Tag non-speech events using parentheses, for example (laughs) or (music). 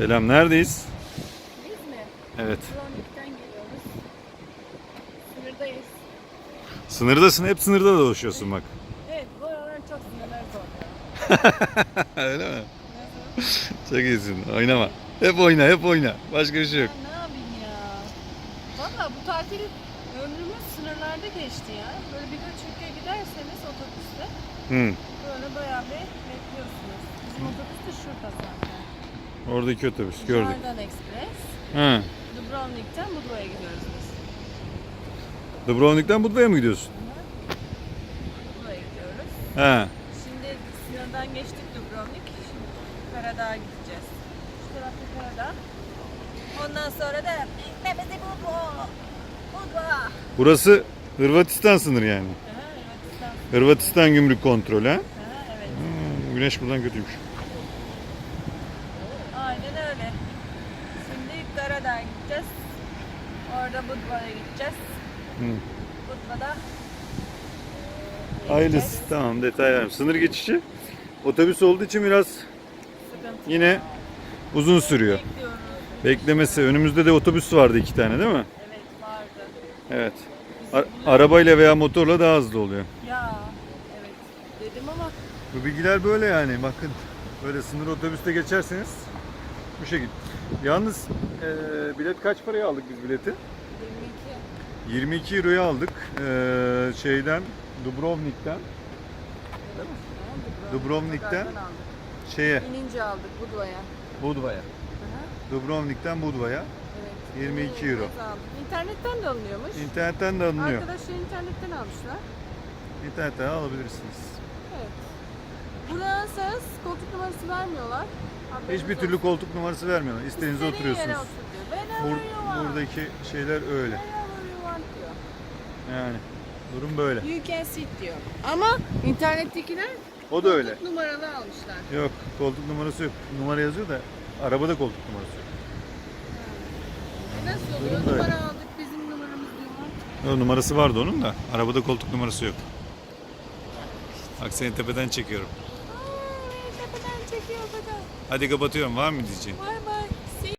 Selam neredeyiz? Biz mi? Evet. Kronik'ten geliyoruz. Sınırdayız. Sınırdasın hep sınırda dolaşıyorsun bak. Evet bu aralar çok sınırlar zorluyor. (laughs) Öyle mi? Çok iyisin. Oynama. Hep oyna hep oyna. Başka bir şey yok. Ben ne yapayım ya? Valla bu tatil ömrümüz sınırlarda geçti ya. Böyle bir gün Türkiye giderseniz otobüste Hı. böyle bayağı bir bekliyorsunuz. Bizim otobüs de şurada zaten. Oradaki otobüs gördük. Jordan Express. Ha. Dubrovnik'ten Budva'ya gidiyoruz biz. Dubrovnik'ten Budva'ya mı gidiyorsun? Budva'ya gidiyoruz. Ha. Şimdi sınırdan geçtik Dubrovnik. Şimdi Karadağ'a gideceğiz. Şu tarafta Karadağ. Ondan sonra da beklemesi Budva. Budva. Burası Hırvatistan sınırı yani. Aha, Hırvatistan. Hırvatistan gümrük kontrolü ha. Aha, evet. Hmm, güneş buradan kötüymüş. Şimdi Karadağ'a gideceğiz. Orada Budva'ya gideceğiz. Hı. Budva'da Hayırlısı. Tamam detay vermiş. Sınır geçişi otobüs olduğu için biraz Sıkıntı. yine uzun sürüyor. Bekliyoruz. Beklemesi. Önümüzde de otobüs vardı iki tane değil mi? Evet vardı. Evet. A- arabayla veya motorla daha hızlı oluyor. Ya evet dedim ama Bu bilgiler böyle yani. Bakın böyle sınır otobüste geçerseniz bu şekilde. Yalnız eee, bilet kaç paraya aldık biz bileti? 22 22 euroya aldık. Eee, şeyden Dubrovnik'ten Dubrovnik'ten Tekrardan aldık. şeye İnince aldık Budva'ya. Budva'ya. Dubrovnik'ten Budva'ya. Evet. 22 Ee, euro. aldık. İnternetten de alınıyormuş. İnternetten de alınıyor. Arkadaşlar internetten almışlar. İnternetten alabilirsiniz. Evet. Buradan alırsanız koltuk numarası vermiyorlar. Hiçbir türlü koltuk numarası vermiyorlar. İstediğinize İstediğin yere oturuyorsunuz. otur diyor. Bur- buradaki şeyler öyle. Diyor. Yani durum böyle. You can sit diyor. Ama internettekiler O da öyle. koltuk numaralı almışlar. Yok koltuk numarası yok. Numara yazıyor da arabada koltuk numarası yok. E nasıl oluyor? Durum. Numara aldık bizim numaramız diyorlar. O numarası vardı onun da arabada koltuk numarası yok. Bak seni tepeden çekiyorum. Tepeden çekiyor kadar. Hadi kapatıyorum var mı diyeceğim? Bay bay.